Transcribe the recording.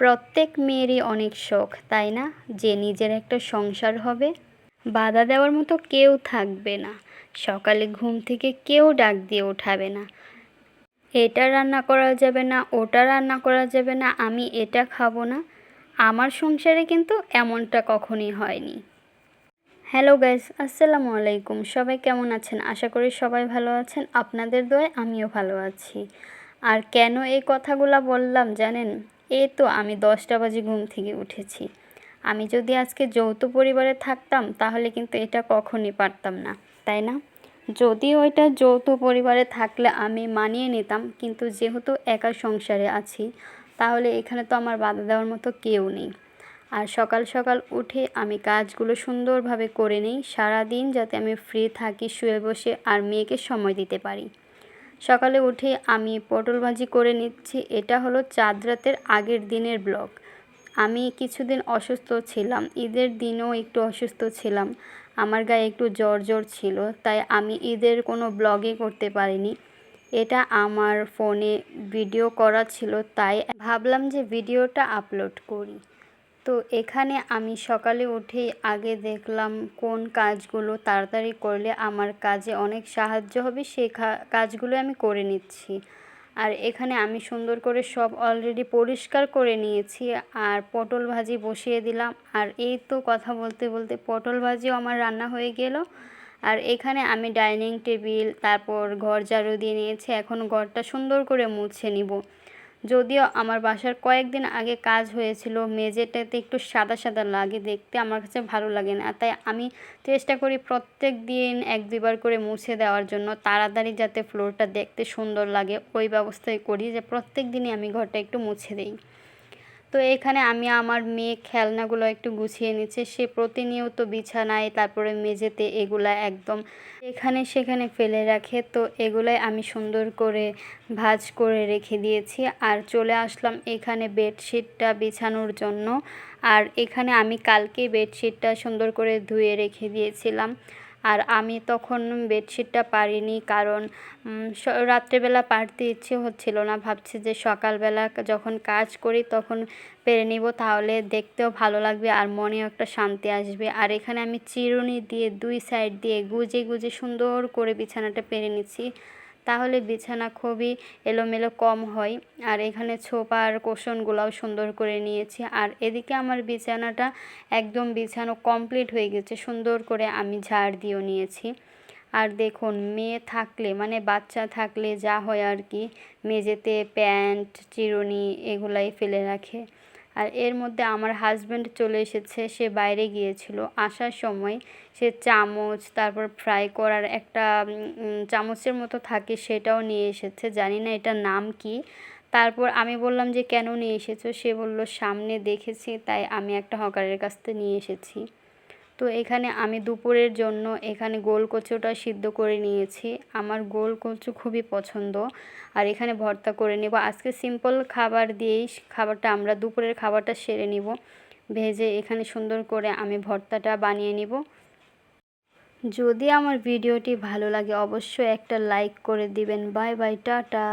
প্রত্যেক মেয়েরই অনেক শখ, তাই না? যে নিজের একটা সংসার হবে, বাধা দেওয়ার মতো কেউ থাকবে না। সকালে ঘুম থেকে কেউ ডাক দিয়ে ওঠাবে না। এটা রান্না করা যাবে না, ওটা রান্না করা যাবে না, আমি এটা খাব না। আমার সংসারে কিন্তু এমনটা কখনই হয়নি। হ্যালো গাইস, আসসালামু আলাইকুম। সবাই কেমন আছেন? আশা করি সবাই ভালো আছেন। আপনাদের দোয়ায় আমিও ভালো আছি। আর কেন এই কথাগুলো বললাম জানেন? এই তো আমি দশটা বাজে ঘুম থেকে উঠেছি। আমি যদি আজকে যৌথ পরিবারে থাকতাম, তাহলে কিন্তু এটা কখনই পারতাম না, তাই না? যদি ওইটা যৌথ পরিবারে থাকলে আমি মানিয়ে নিতাম, কিন্তু যেহেতু একা সংসারে আছি, তাহলে এখানে তো আমার বাধা দেওয়ার মতো কেউ নেই। আর সকাল সকাল উঠে আমি কাজগুলো সুন্দরভাবে করে নিই, সারাদিন যাতে আমি ফ্রি থাকি, শুয়ে বসে, আর মেয়েকে সময় দিতে পারি। সকালে উঠে আমি পটল ভাজি করে নিচ্ছি। এটা হলো চাঁদ রাতের আগের দিনের ব্লগ। আমি কিছুদিন অসুস্থ ছিলাম। ঈদের দিনও একটু অসুস্থ ছিলাম। আমার গায়ে একটু জ্বর জ্বর ছিল, তাই আমি ঈদের কোনো ব্লগে করতে পারিনি। এটা আমার ফোনে ভিডিও করা ছিল, তাই ভাবলাম যে ভিডিওটা আপলোড করি। তো এখানে আমি সকালে উঠেই আগে দেখলাম কোন কাজগুলো তাড়াতাড়ি করলে আমার কাজে অনেক সাহায্য হবে সেই কাজগুলো আমি করে নিচ্ছি। আর এখানে আমি সুন্দর করে সব অলরেডি পরিষ্কার করে নিয়েছি আর পটল ভাজি বসিয়ে দিলাম। আর এই তো কথা বলতে বলতে পটল ভাজিও আমার রান্না হয়ে গেল। আর এখানে আমি ডাইনিং টেবিল, তারপর ঘর ঝাড়ু দিয়ে নিয়েছি। এখন ঘরটা সুন্দর করে মুছে নিব। যদিও আমার বাসার কয়েকদিন আগে কাজ হয়েছিল, মেঝেটাতে একটু সাদা সাদা লাগে, দেখতে আমার কাছে ভালো লাগে না। তাই আমি চেষ্টা করি প্রত্যেক দিন এক দুবার করে মুছে দেওয়ার জন্য, তাড়াতাড়ি যাতে ফ্লোরটা দেখতে সুন্দর লাগে। ওই ব্যবস্থাই করি যে প্রত্যেক দিনই আমি ঘরটা একটু মুছে দিই। তো এখানে আমি আমার মেয়ে খেলনাগুলো একটু গুছিয়ে নিচ্ছে। সে প্রতিনিয়ত বিছানায়, তারপরে মেঝেতে এগুলা একদম এখানে সেখানে ফেলে রাখে। তো এগুলাই আমি সুন্দর করে ভাজ করে রেখে দিয়েছি। আর চলে আসলাম এখানে বেডশিটটা বিছানোর জন্য। আর এখানে আমি কালকে বেডশিটটা সুন্দর করে ধুয়ে রেখে দিয়েছিলাম। আর আমি তখন বেডশিটটা পারিনি কারণ রাত্রেবেলা পারতে ইচ্ছে হচ্ছিল না। ভাবছি যে সকালবেলা যখন কাজ করি তখন পেরে নিব, তাহলে দেখতেও ভালো লাগবে আর মনেও একটা শান্তি আসবে। আর এখানে আমি চিরুনি দিয়ে দুই সাইড দিয়ে গুজে গুজে সুন্দর করে বিছানাটা পেরে নিচ্ছি। তাহলে বিছানা খুবই এলোমেলো কম হয়। আর এখানে ছোপার কোষণগুলোও সুন্দর করে নিয়েছি। আর এদিকে আমার বিছানাটা একদম বিছানো কমপ্লিট হয়ে গেছে। সুন্দর করে আমি ঝাড় দিয়েও নিয়েছি। আর দেখুন, মেয়ে থাকলে মানে বাচ্চা থাকলে যা হয় আর কি, মেঝেতে প্যান্ট, চিরুনি এগুলাই ফেলে রাখে। আর এর মধ্যে আমার হাজব্যান্ড চলে এসেছে, সে বাইরে গিয়েছিল। আসার সময় সে চামচ, তারপর ফ্রাই করার একটা চামচের মতো থাকে, সেটাও নিয়ে এসেছে। জানি না এটার নাম কি। তারপর আমি বললাম যে, কেন নিয়ে এসেছ? সে বলল, সামনে দেখেছি, তাই আমি একটা হকারের কাছ থেকে নিয়ে এসেছি। তো এখানে আমি দুপুরের জন্য এখানে গোল কচুটা সিদ্ধ করে নিয়েছি। আমার গোল কচু খুবই পছন্দ। আর এখানে ভর্তা করে নেব। আজকে সিম্পল খাবার দিয়েই খাবারটা আমরা দুপুরের খাবারটা সেরে নিব। ভেজে এখানে সুন্দর করে আমি ভর্তাটা বানিয়ে নিব। যদি আমার ভিডিওটি ভালো লাগে অবশ্যই একটা লাইক করে দিবেন। Bye bye, tata.